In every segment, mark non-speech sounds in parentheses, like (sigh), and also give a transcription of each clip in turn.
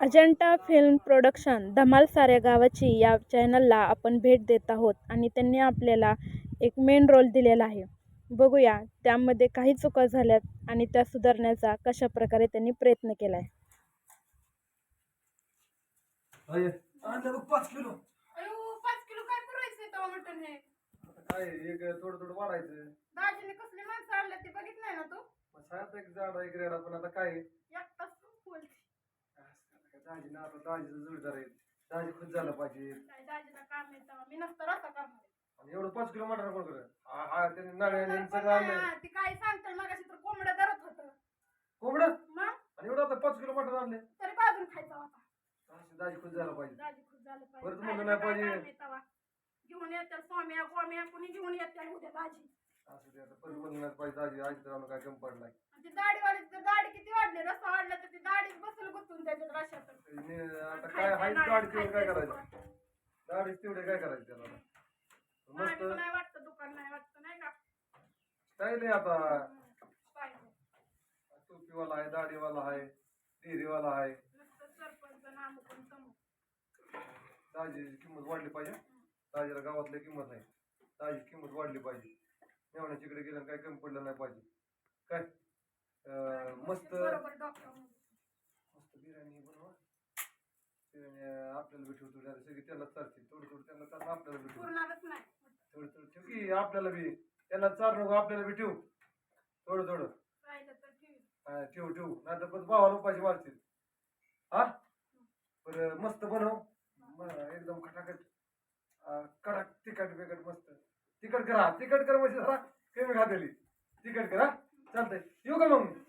Ajanta film production धमाल साऱ्या गावाची या चॅनलला आपण भेट देत आहोत आणि त्यांनी आपल्याला एक मेन रोल दिलेला आहे. बघूया त्यामध्ये काही चुका झाल्यात आणि त्या सुधारण्याचा कशा प्रकारे त्यांनी प्रयत्न केला आहे अय, आणलं बघ पाच किलो. अयो पाच किलो काय पुरवायचं तेव्हा मटण हे? आता काय एक थोडं थोडं वाढायचं दाजीने कसली माणसं आणलं ते बघित नाही ना तू? मग सात एक झाड एक रेडा पण आता काय आहे? एकटाच बोलते काय आता दाजीचं जोडदार आहे. दाजी खुश झालं पाहिजे. काय दाजीला काम आहे तेव्हा. मी नसतं रस्ता करणार आणि एवढं पाच किलो मटण कोण करत? हा हा त्यांनी सगळं ना, ती काय सांगतात मगाशी तर कोंबडं धरत होतं. कोंबडं? मग? आणि एवढं आता पाच किलो मटण आणले. तरी बाजून खायचा होता. दाजी खुश झालं पाहिजे. दाजी खुश झालं बरं तुम्हाला दाजीला नाही पाहिजे. घेऊन येतात स्वाम्या गोम्या कुणी घेऊन येतात उद्या दाजी. असं ते आता परत म्हणणार पाहिजे. दाजी आजी तर आम्हाला काय कमी पडलाय. आणि ती दाढीवाली तर किती वाढली रस्ता वाढला तर ती दाढी बसल गुंतून त्याच्यात रशात आणि आता काय हाय दाढी तेवढं काय करायचं? दाढी तेवढे काय करायचं त्याला? मस्त. नाही वाटतं दुकान नाही वाटतं नाही का? काय नाही आता. पाहिजे. टोपीवाला आहे दाढीवाला आहे डेरीवाला आहे. नुसतं सरपंच नाम पण समोर. दाजीची किंमत वाढली पाहिजे. दाजीला गावातली किंमत नाही. दाजीची किंमत वाढली पाहिजे. मेवण्याच्या इकडे गेलं काय कमी पडलं नाही पाहिजे. काय? अं, मस्त. बरोबर डॉक्टर मस्त बिर्याणी बनवा आपल्याला ठेवतो नाही तर सगळी त्याला चालते थोडं थोडं त्यांना चालतं आपल्याला पुरणारच नाही. थोडं थोडं ठेव. की आपल्याला बी. त्यांना चार नको आपल्याला बी ठेवू. थोडं थोडं. राहिलं तर ठेवी. हा, ठेवू ठेवू. नाही तर पण भावाला उपाशी मारतील. हा? बरं मस्त बनव. म- एकदम खटाखट. अं, कडक तिखट बिकट मस्त. तिखट करा. तिखट कर म्हणजे जरा. कमी खातेली तिखट करा. चालतंय. येऊ का मग?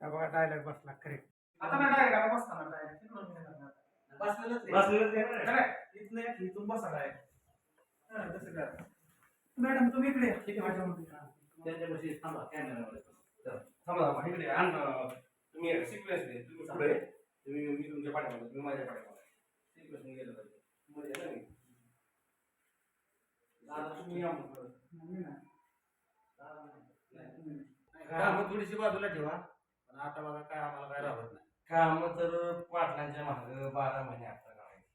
बघा डायलॉग बसला करेक्ट आता ना डायरेक्ट आता बसता ना डायरेक्ट बसलेलंच आहे. इथनं बसा हा, तसं करा. मॅडम तुम्ही इकडे या. ठीक आहे त्यांच्यापाशी थांबा कॅमेरामध्ये थांबा थांबा. इकडे. आण, अं, तुम्ही सिक्वेन्स दे तुम्ही पुढे तुम्ही मी तुमच्या पाठीमागे तुम्ही माझ्या पाठीमागे. सिक्वेन्स गेलं पाहिजे. मध्ये आहे ना मी. दादा तुम्ही या मग. दादा नाही. काम थोडीशी बाजूला ठेवा. आता बघा काय आम्हाला काय राहत नाही. काम तर पाटलांच्या माग बारा महिने आता करायचे.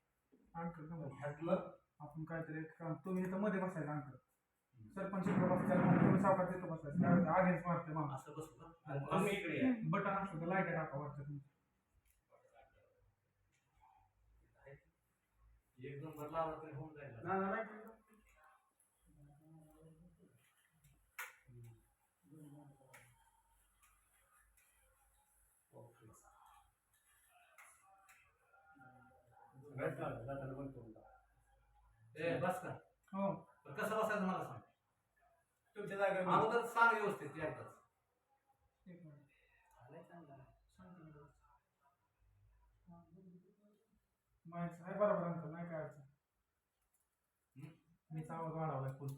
अंकल. ह्यातलं? आपण काहीतरी एक काम तुम्ही इथं मध्ये बसायचं अंकल. सरपंच इकडे बसायचं मग तुम्ही सावकार तिथं बसायचं. काय होतं, आगेच मारते मामा असं बसू का? आणि तुम्ही इकडे या. बटन असलं तर लाइट टाका वाटतं तुम्ही एक नंबर लावला तरी होऊन जाईल. ना ना light टाका. ए, बस का हो. पण कसं बसायचं मला सांग. तुमच्या जागेवर अगोदर सांग व्यवस्थित एकदाच. एक मिनिट. सांगतो मी. माहिती आहे बरोबर अंकल नाही काय अडचण. मीच आवाज वाढवलाय फुल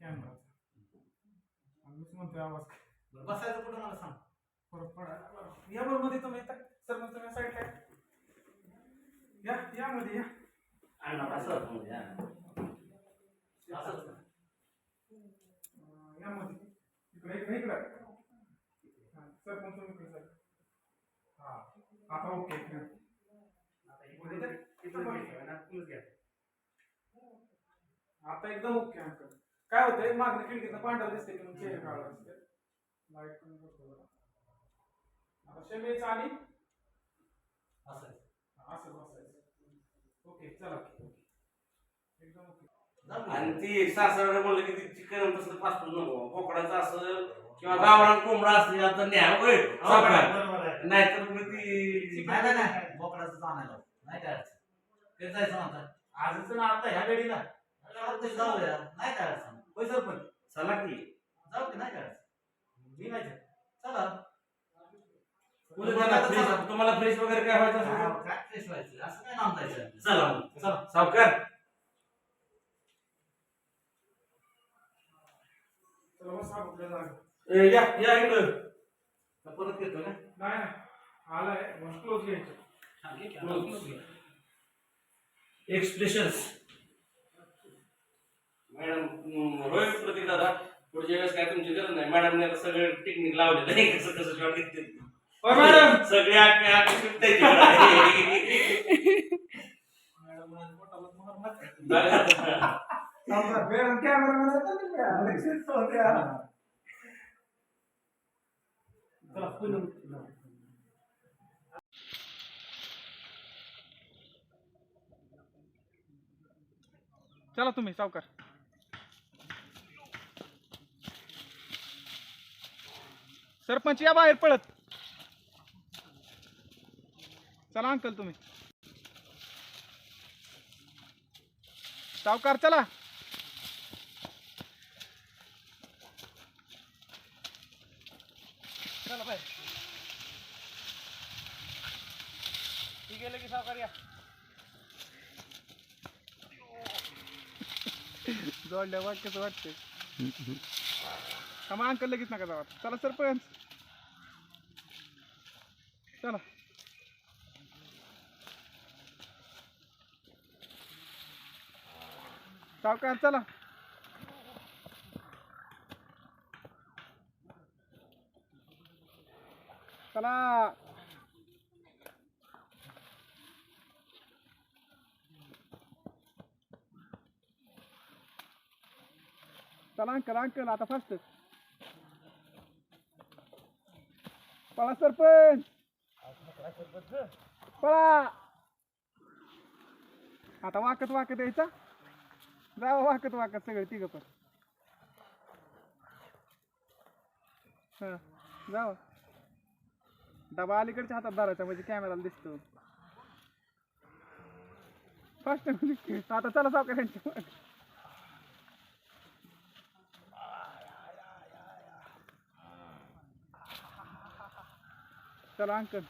कॅमेराचा. मीच म्हणतोय आवाज. बरं, बसायचं कुठं मला सांग. परत पडायला या बरं मध्ये तुम्ही सर मग तुम्ही साईडला या. या या. मध्ये या असं. असंच का? अं, या मध्ये. इकडे इकडे इकडे. हा, सर पण तुम्ही इकडे सर? हा आता ओके आता एकदम ओके अंकल काय होतंय? मागणं खिडकीतनं पांढरं दिसते की चेहरा काळा दिसते लाइट जरा आता शमीचं आणि? असं. असं. ओके चला. एकदम ओके. जाऊ आणि दे. ती सासऱ्याला म्हणलं की ती चिकन तसलं फास्ट नको बोकडाचं असं किंवा गावरान कोंबडा असं आता न्या होय. बरोबर आहे. नाहीतर मग ती नाही नाही नाही. बोकडाचं आणायला नाही काय अडचण ते जायचं म्हणतात आजच ना आता ह्या गाडीला चालतंय, जाऊया नाही काय अडचण होय सरपंच. चला की. जाऊ की नाही काय अडचण मी नाही जात. चला. तुम्हाला फ्रेश तुम्हाला फ्रेश वगैरे काय व्हायचं असेल? हा, तर काय फ्रेश व्हायचं? असं काय नाम जायचं चला मग. चला. सावकार. चला बस जागा ए, या या इकडं. परत येतो ना? नाही नाही. आलाय. क्लोज घ्यायचं. हा. एक्सप्रेशन्स मॅडम रोहित प्रतीक दादा पुढच्या वेळेस काय तुमची गरज नाही. मॅडमने आता सगळं टेक्निक लावलेलं आहे. कसं कसं शॉट घेते ओ मॅडम (laughs) सगळे कॅमेरा चला तुम्ही सावकार. सरपंच या बाहेर पळत. चला अंकल तुम्ही. सावकार चला. चला बाहेर. ठीक आहे की सावकार या. जोडल्या वाक्यच वाटते हा मग अंकल लगेच नका जावा चला सरपंच. चला. सावकार चला. चला. चला अंकल अंकल आता फास्ट पळा सरपंच. पळा. आता वाकत वाकत यायचा. जावा वाकत वाकत सगळे तिघ पण. हा जावा. डबा अलीकडच्या हातात धरायचा म्हणजे कॅमेराला दिसतो. फास्ट आता चला सावकारांच्या चला अंकल.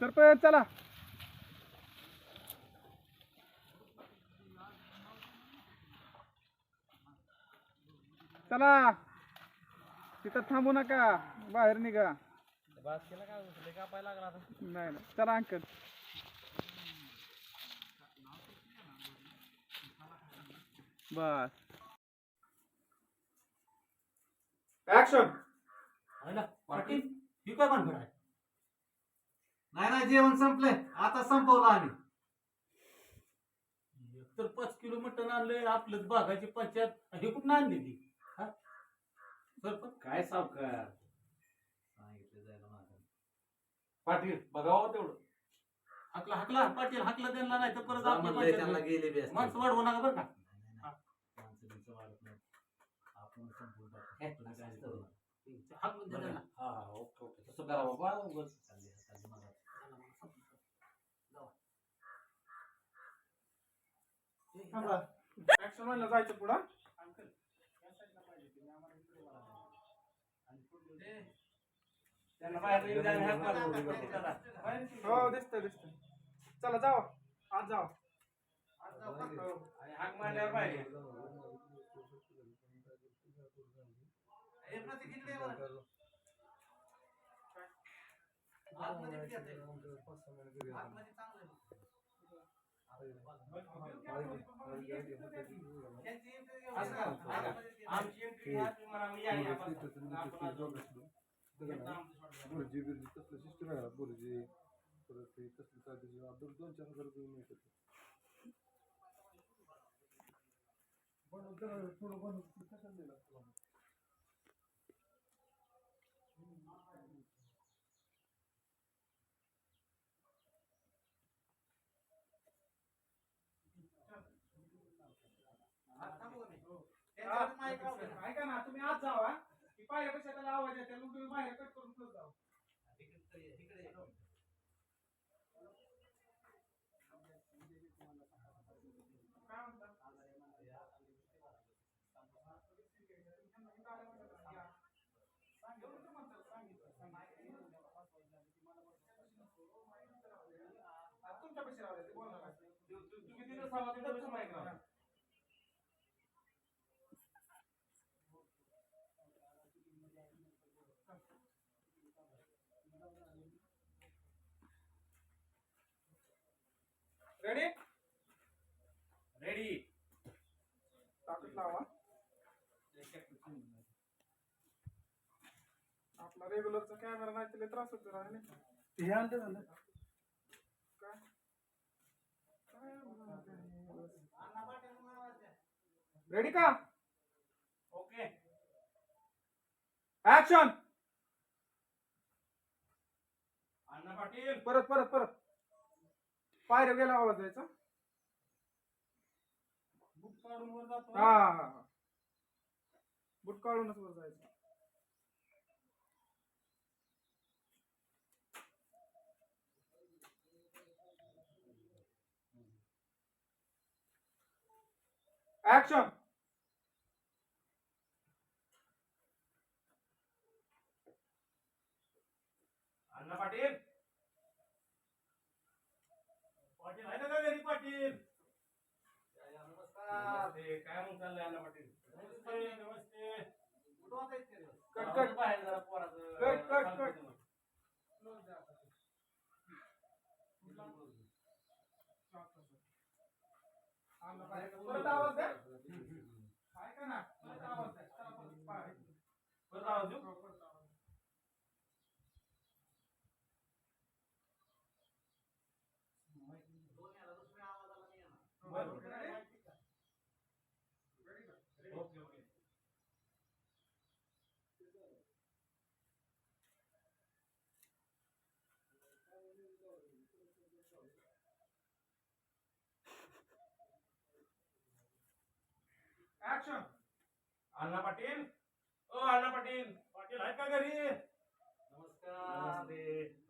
सरपंच चला. चला. तिथं थांबू नका. बाहेर निघा. नाही नाही. चला अंकल. बस. ऍक्शन पाटील ही काय भानगड आहे? नाही नाही जेवण संपलंय. आता संपवलं आम्ही. तर पाच किलो मटण आणलंय आपलंच बागाची पंचायत. हे कुठं आणली ती? हा? सरपंच काय सावकार सांगितलं जायला माझं पाटील बघावं तेवढं हाकला हाकला पाटील हाकला त्यांना नाही तर परत आपली म्हणलंय त्यांना पंचायत गेले बी. माणसं वाढवू नका बरं का माणसं वाढत. आपण. तुम्ही करू नका. द्या त्यांना. हा ओके ओके तसं करा बाबा उगाच. चालली चालली मला ऍक्शन म्हणलं जायचं पुढं मारून देऊ. चला. हो दिसतंय दिसतंय. चला. जावा आज जावा आणि हाक मारल्यावर बाहेर या. असं. आमची या, या, बसा. आपण आज जाऊ. shot घ्या. बुर्जी बिर्जी तसलं सिस्टम आहे बुर्जी परत ते तसली काहीतरी दोन दोन चार हजार रुपये मिळतात तर थोडं बनवून कशाला दिलं तुला? ऐका ना तुम्ही आज जावा की पाहिल्यापेक्षा त्याला आवाज येते मग तुम्ही बाहेर कट करून पुढे जावा. काय म्हणता? तुमच्या पैसे तुम्ही तिथं तिथं रेडी रेडी ताकद लावा. आपला रेग्युलरचा कॅमेरा नाही तिला त्रास होतो राहिले ते हे आणलं झालं. काय? रेडी का? Okay action Anna Patil. परत परत परत. पायऱ्या गेला आवाज द्यायचा? बुक काढून वर जातो हा हा हा. बुट काढूनच वर जायचं. ऍक्शन अण्णा पाटील पाटील आहे ना का घरी पाटील नमस्ते काय मग चाललंय अण्णा पाटील? नमस्ते नमस्ते. कट कट बाहेर जरा पोराचं कट, कट, कट. परत आवाज द्या. ऐका ना. परत आवाज द्या. परत आवाज देऊ हो, परत आवाज. बरं. Ready? Okay okay action Anna Patil. ओ अण्णा पाटील. पाटील आहे का घरी? नमस्कार.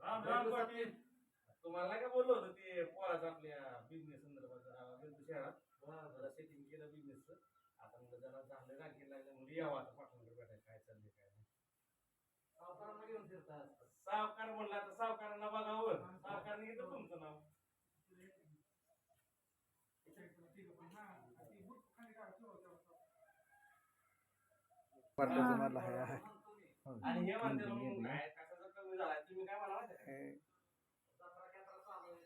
राम राम पाटील. तुम्हाला नाही का बोललो होतं ते पोराचं आपल्या बिझनेस संदर्भात शहरात. जरा सेटिंग केलं बिझनेसचं आता मग जरा झालं राखी लागलं म्हणजे यावं आता पाठवून भेटायला काय चाललंय काय नाही. सावकारांना घेऊन फिरतात सावकार म्हणला तर सावकारांना बघावं. सावकारने घेतलं तुमचं नाव. हाय आणि हे म्हणते मग काय कशाचा कमी झालाय तुम्ही काय म्हणा माहिती आहे हे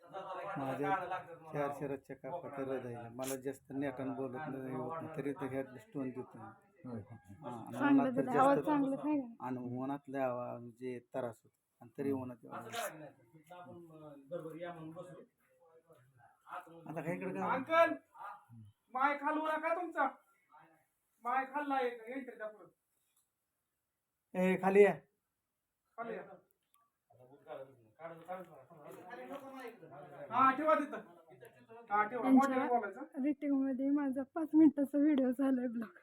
खेळायला माझ्या काढं लागतात मला. चार शरदच्या कापात जायला मला जास्त नेटान बोलत नाही होत नाही. तरी तर ह्यात स्टोन देतो. हा, आणि आहे उन्हातले आवाज जे त्रास होतो. आणि तरी उन्हात आता काय इकडे काय? अंकल माय खालू नका तुमचा. माय खाल्ला एक एंट्री द्या पुढं ए खाली या. खाली या. हा ठेवा तिथं. हा ठेवा. मोठ्याने बोलायचं. रेटिंगमध्ये माझा पाच मिनिटाचा व्हिडिओ झालाय ब्लॉग.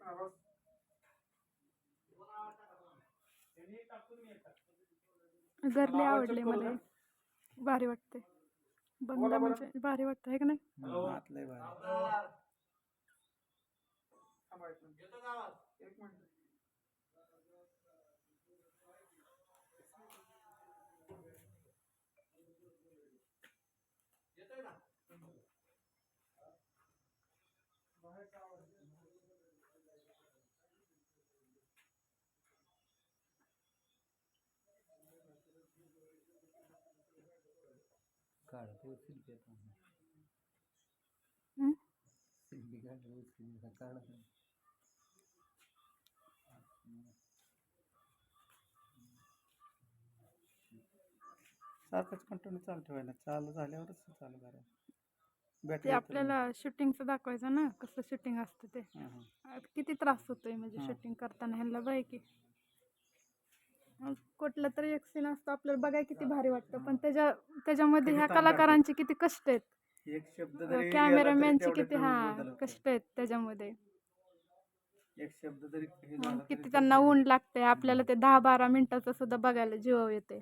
हा, बस. घरले आवडले मला? भारी वाटते बंगला. म्हणजे भारी वाटतं आहे का नाही? आतलंय बाहेर सारखंच कंटिन्यू चालू ठेवायला चालू झाल्यावरच चालू करायचं. ते बॅटरी आपल्याला शूटिंगचं दाखवायचं ना कसं शूटिंग असतं ते. आ, किती त्रास होतोय म्हणजे. शूटिंग करताना ह्यांना बाय की? कुठला तरी एक सीन असतो आपल्याला बघाय किती भारी वाटतं. पण त्याच्या त्याच्यामध्ये ह्या लागतो. कलाकारांची किती कष्ट आहेत. एक शब्द कॅमेरामॅनची किती हा. कष्ट आहेत त्याच्यामध्ये. एक शब्द तरी किती त्यांना ऊन लागतंय. आपल्याला ते दहा बारा मिनिटाचं सुद्धा बघायला जीव येते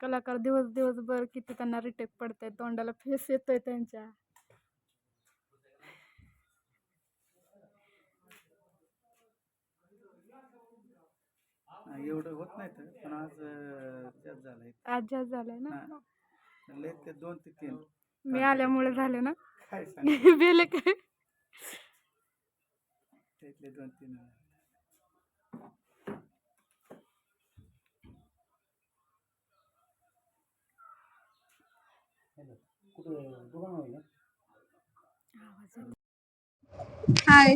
कलाकार दिवस दिवसभर किती त्यांना रिटेक पडतंय. तोंडाला फेस येतोय त्यांच्या. एवढं होत नाही तर पण आज अं, त्यात झालंय. आज जास्त झालंय ना? हा. लय ते दोन ते तीन. मी आल्यामुळे झाले ना? काय (laughs) बेले काय त्यातले दोन तीन हाय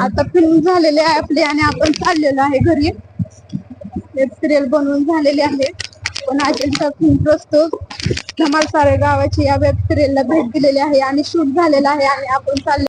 आता फिल्म झालेली आहे आपली आणि आपण चाललेलो आहे घरी. वेब सिरियल बनवून झालेली आहे. पण अजिंठा असतो प्रस्तुत धमाल सारे गावाची या वेब सिरियलला भेट दिलेली आहे आणि शूट झालेला आहे आणि आपण चालले